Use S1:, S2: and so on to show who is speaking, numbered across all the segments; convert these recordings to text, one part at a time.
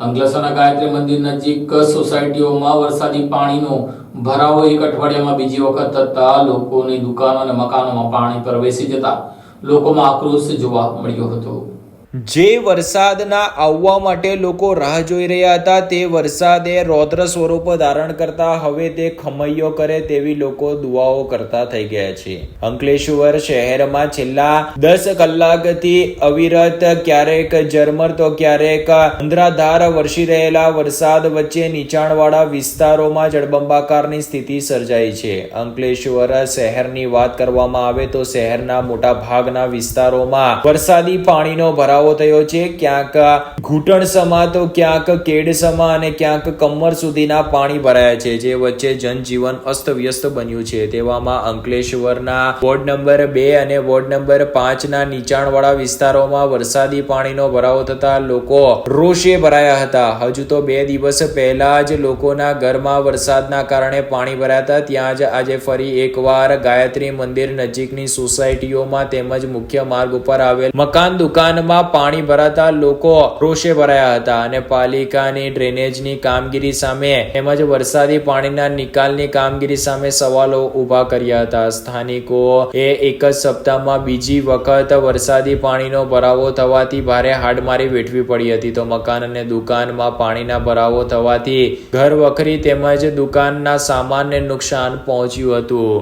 S1: અંકલેશ્વરના ગાયત્રી મંદિર નજીક સોસાયટીઓમાં વરસાદી પાણીનો ભરાવો એક અઠવાડિયામાં બીજી વખત થતા લોકોની દુકાનો અને મકાનોમાં પાણી પ્રવેશી જતા લોકોમાં આક્રોશ જોવા મળ્યો હતો.
S2: જે વરસાદના આવવા માટે લોકો રાહ જોઈ રહ્યા હતા, તે વરસાદે રૌદ્ર સ્વરૂપ ધારણ કરતા હવે તે ખમૈયો કરે તેવી લોકો દુઆઓ કરતા થઈ ગયા છે. અંકલેશ્વર શહેરમાં છેલ્લા દસ કલાકથી અવિરત ક્યારેક ઝરમર તો ક્યારેક અંધરાધાર વરસી રહેલા વરસાદ વચ્ચે નીચાણવાળા વિસ્તારોમાં જળબંબાકારની સ્થિતિ સર્જાઈ છે. અંકલેશ્વર શહેરની વાત કરવામાં આવે તો શહેરના મોટા ભાગના વિસ્તારોમાં વરસાદી પાણીનો ભરાવો થયો છે. ક્યાંક ઘૂંટણ સમા, તો ક્યાંક કેડ સમા અને ક્યાંક કમર સુધીના પાણી ભરાયા છે. જે વચ્ચે જનજીવન અસ્તવ્યસ્ત બન્યું છે. તેવામાં અંકલેશ્વરના વોર્ડ નંબર બે અને વોર્ડ નંબર પાંચના નીચાણવાળા વિસ્તારોમાં વરસાદી પાણીનો ભરાવો થતા લોકો રોષે ભરાયા હતા. હજુ તો બે દિવસ પહેલા જ લોકોના ઘરમાં વરસાદના કારણે પાણી ભરાયા હતા. ત્યાં જ આજે ફરી એકવાર ગાયત્રી મંદિર નજીકની સોસાયટીઓમાં તેમજ મુખ્ય માર્ગ ઉપર આવેલ મકાન દુકાનમાં પાણી ભરાતા લોકો રોષે ભરાયા હતા અને પાલિકાની ડ્રેનેજની કામગીરી સામે તેમજ વરસાદી પાણીના નિકાલની કામગીરી સામે સવાલો ઊભા કર્યા હતા. સ્થાનિકો એ એક જ સપ્તાહમાં બીજી વખત વરસાદી પાણીનો ભરાવો થવાથી ભારે હાડમારી વેઠવી પડી હતી. તો મકાન અને દુકાનમાં પાણીના ભરાવો થવાથી ઘર વખરી તેમજ દુકાનના સામાનને નુકસાન પહોંચ્યું હતું.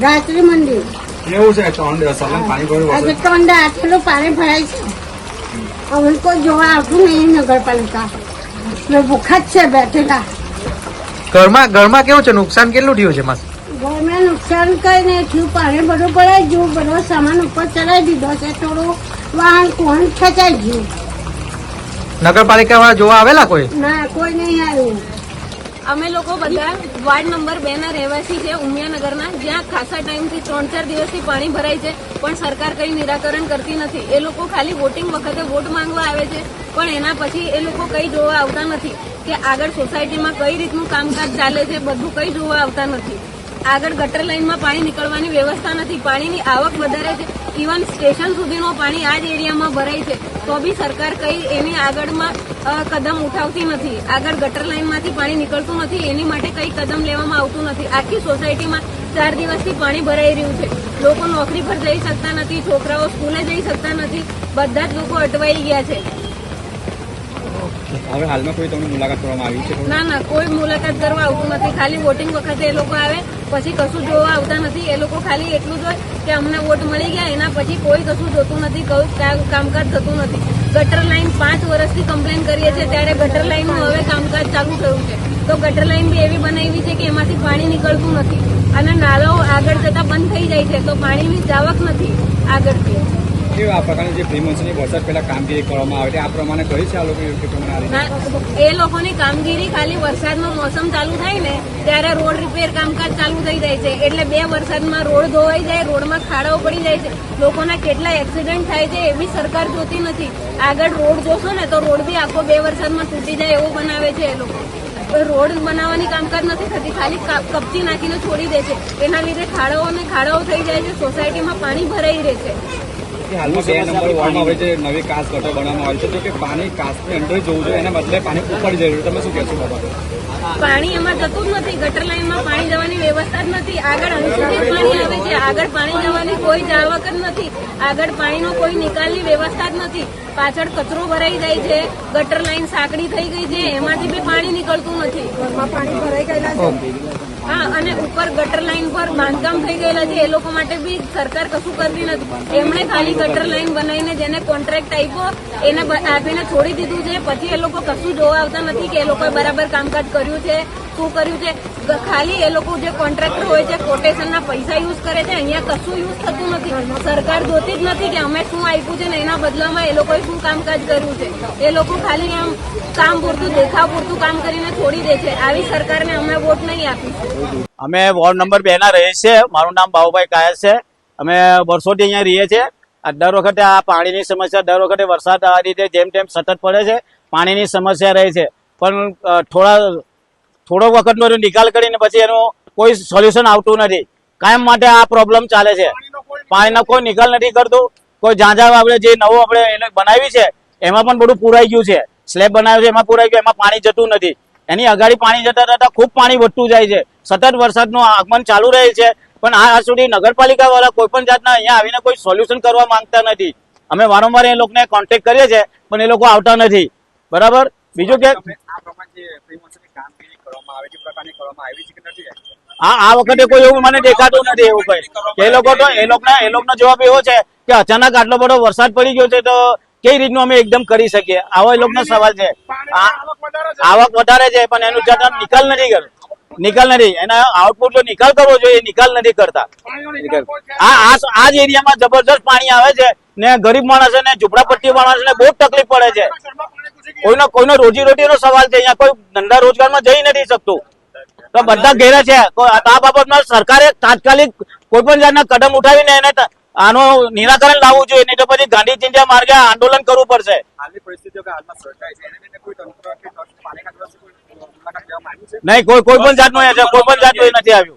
S3: ગાયત્રી મંદિર.
S4: કેવું છે ત્રણ દિવસ સલંગ પાણી ભર્યું
S3: આજે ત્રણ આટલું પાણી ભરાય છે હવે કોઈ જોવા આવતું નહીં નગરપાલિકા. ભૂખા જ છે બેઠેલા.
S5: ઘરમાં ઘરમાં કેવું છે? નુકસાન કેટલું થયું છે માસ?
S3: ઘરમાં નુકસાન કઈ નહીં થયું. પાણી બધું ભરાઈ ગયું બધો સામાન ઉપર ચડાવી દીધો છે. થોડું વાહન કોણ ખેંચાઈ ગયું.
S5: નગરપાલિકા વાળા જોવા આવેલા કોઈ?
S3: ના કોઈ નહીં આવ્યું.
S6: અમે લોકો બધા વાર્ડ નંબર બે ના રહેવાસી છે ઉમિયાનગરના જ્યાં ખાસા ટાઈમથી ત્રણ ચાર દિવસથી પાણી ભરાય છે, પણ સરકાર કઈ નિરાકરણ કરતી નથી. એ લોકો ખાલી વોટિંગ વખતે વોટ માંગવા આવે છે, પણ એના પછી એ લોકો કઈ જોવા આવતા નથી કે આગળ સોસાયટીમાં કઈ રીતનું કામકાજ ચાલે છે, બધું કઈ જોવા આવતા નથી. આગળ ગટર લાઈનમાં પાણી નીકળવાની વ્યવસ્થા નથી. પાણીની આવક વધારે છે. ઇવન સ્ટેશન સુધીનું પાણી આ જ એરિયામાં ભરાય છે. તો બી સરકાર કઈ એની આગળમાં કદમ ઉઠાવતી નથી. આગળ ગટર લાઈનમાંથી પાણી નીકળતું નથી. એની માટે કઈ કદમ લેવામાં આવતું નથી. આખી સોસાયટીમાં ચાર દિવસથી પાણી ભરાઈ રહ્યું છે. લોકો નોકરી પર જઈ શકતા નથી, છોકરાઓ સ્કૂલે જઈ શકતા નથી. બધા જ લોકો અટવાઈ ગયા છે.
S4: હવે હાલમાં કોઈ તમને મુલાકાત કરવામાં આવી છે
S6: ના ના, કોઈ મુલાકાત કરવા આવતું નથી. ખાલી વોટિંગ વખતે એ લોકો આવે, પછી કશું જોવા આવતા નથી. એ લોકો ખાલી એટલું જ હોય કે અમને વોટ મળી ગયા, એના પછી કોઈ કશું જોતું નથી, કોઈ કા- કામકાજ થતું નથી. ગટર લાઈન પાંચ વર્ષથી કમ્પ્લેન કરીએ છીએ, ત્યારે ગટર લાઈનનું હવે કામકાજ ચાલુ થયું છે. તો ગટર લાઇન બી એવી બનાવી છે કે એમાંથી પાણી નીકળતું નથી. અને નાળાઓ આગળ જતા બંધ થઈ જાય છે, તો પાણીની જાવક નથી આગળથી.
S4: કેવું પ્રકારની જે પ્રી વરસાદ પહેલા કામગીરી કરવામાં આવે આ પ્રમાણે કરી છે આ લોકો
S6: એ લોકોની કામગીરી ખાલી વરસાદનો મોસમ ચાલુ થાય ને, ત્યારે રોડ રિપેર કામકાજ ચાલુ થઈ જાય છે. એટલે બે વરસાદમાં રોડ ધોવાઈ જાય, રોડમાં ખાડાઓ પડી જાય છે. લોકોના કેટલા એક્સિડન્ટ થાય છે એ બી સરકાર જોતી નથી. આગળ રોડ જોશો ને તો રોડ બી આખો બે વરસાદમાં તૂટી જાય એવો બનાવે છે એ લોકો. રોડ બનાવવાની કામકાજ નથી થતી. ખાલી કપચી નાખીને છોડી દે છે. એના લીધે ખાડાઓ ને ખાડાઓ થઈ જાય છે. સોસાયટીમાં પાણી ભરાઈ રહે છે.
S4: બે નંબર વોર્ડમાં હવે જે નવી કાચ ગટર બનાવવામાં આવી છે તો કે પાણી કાચની અંદર જવું જોઈએ એના બદલે પાણી ઉપર જઈ રહ્યું તમે શું કહેશો બાબતે
S6: પાણી એમાં જતું જ નથી. ગટર લાઈનમાં પાણી જવાની વ્યવસ્થા જ નથી. આગળ અહીં પાણી આવે છે. આગળ પાણી જવાની કોઈ જાવક જ નથી. આગળ પાણીનો કોઈ નિકાલની વ્યવસ્થા જ નથી. પાછળ કચરો ભરાઈ જાય છે. ગટર લાઈન સાંકડી થઈ ગઈ છે. એમાંથી બી પાણી નીકળતું નથી. ઘરમાં પાણી ભરાઈ ગયેલા છે. હા, અને ઉપર ગટર લાઈન પર બાંધકામ થઈ ગયેલા છે. એ લોકો માટે બી સરકાર કશું કરતી નથી. એમણે ખાલી ગટર લાઈન બનાવીને જેને કોન્ટ્રાક્ટ આપ્યો, એને આપીને છોડી દીધું છે. પછી એ લોકો કશું જોવા આવતા નથી કે એ લોકોએ બરાબર કામકાજ કર્યું છે, શું કર્યું છે. ખાલી એ લોકો જે કોન્ટ્રાક્ટર હોય છે કોટેશનના પૈસા યુઝ કરે છે. અહીંયા કશું યુઝ થતું નથી. સરકાર જોતી જ નથી કે અમે શું આપ્યું છે ને એના બદલામાં એ લોકોએ શું કામકાજ કર્યું છે. એ લોકો ખાલી આમ કામ પૂરતું, દેખાવ પૂરતું કામ કરીને છોડી દે છે. આવી સરકારને અમે વોટ નહીં આપીશું.
S7: અમે વોર્ડ નંબર બે ના રહીએ છીએ. મારું નામ બાબુભાઈ કાયર છે. અમે વર્ષોથી અહીંયા રહીએ છીએ. દર વખતે આ પાણીની સમસ્યા, દર વખતે વરસાદ આ રીતે જેમ તેમ સતત પડે છે. પાણીની સમસ્યા રહે છે. પણ થોડા, થોડો વખતનો નિકાલ કરીને પછી એનું કોઈ સોલ્યુશન આવતું નથી. કાયમ માટે આ પ્રોબ્લેમ ચાલે છે. પાણીનો કોઈ નિકાલ નથી કરતું. કોઈ ઝાંઝા આપણે જે નવું આપણે એને બનાવી છે, એમાં પણ બધું પુરાઈ ગયું છે. સ્લેબ બનાવ્યો છે, એમાં પુરાઈ ગયું, એમાં પાણી જતું નથી. એની અગાડી પાણી જતા રહેતા ખૂબ પાણી વધતું જાય છે. સતત વરસાદનું આગમન ચાલુ રહે છે પણ આ સુધી નગરપાલિકા વાળા કોઈ પણ જાતના અહીંયા આવીને કોઈ સોલ્યુશન કરવા માંગતા નથી. અમે વારંવાર એ લોકોને કોન્ટેક્ટ કરીએ છીએ પણ એ લોકો આવતા નથી. બરાબર? બીજું કે
S4: હા આ
S7: વખતે કોઈ એવું મને દેખાતું નથી એવું કઈ. એ લોકો તો એ લોકોના એ લોકોનો જવાબ એવો છે કે અચાનક આટલો બધો વરસાદ પડી ગયો છે તો કઈ રીતનું અમે એકદમ કરી શકીએ? આવો એ લોકોનો સવાલ છે. આવક વધારે છે. પણ એનું જતન નિકાલ નથી કરતો નિકાલ નથી. એના આઉટપુટ નિકાલ કરવો જોઈએ નિકાલ નથી કરતા. આ જ એરિયામાં જબરજસ્ત પાણી આવે છે ને ગરીબ માણસ ને ઝુંપડાપટ્ટી માણસ ને બહુ તકલીફ પડે છે. કોઈનો કોઈનો રોજી નો સવાલ છે અહીંયા કોઈ ધંધા રોજગારમાં જઈ નથી શકતું. તો બધા ઘેરા છે. આ બાબતમાં સરકારે તાત્કાલિક કોઈ પણ જાતના કદમ ઉઠાવીને એને આનું નિરાકરણ લાવવું જોઈએ નહીં તો પછી ગાંધી ચિંધ્યા માર્ગે આંદોલન કરવું પડશે. નહીં કોઈ કોઈ પણ જાતનું છે કોઈ પણ જાતનું નથી આવ્યું.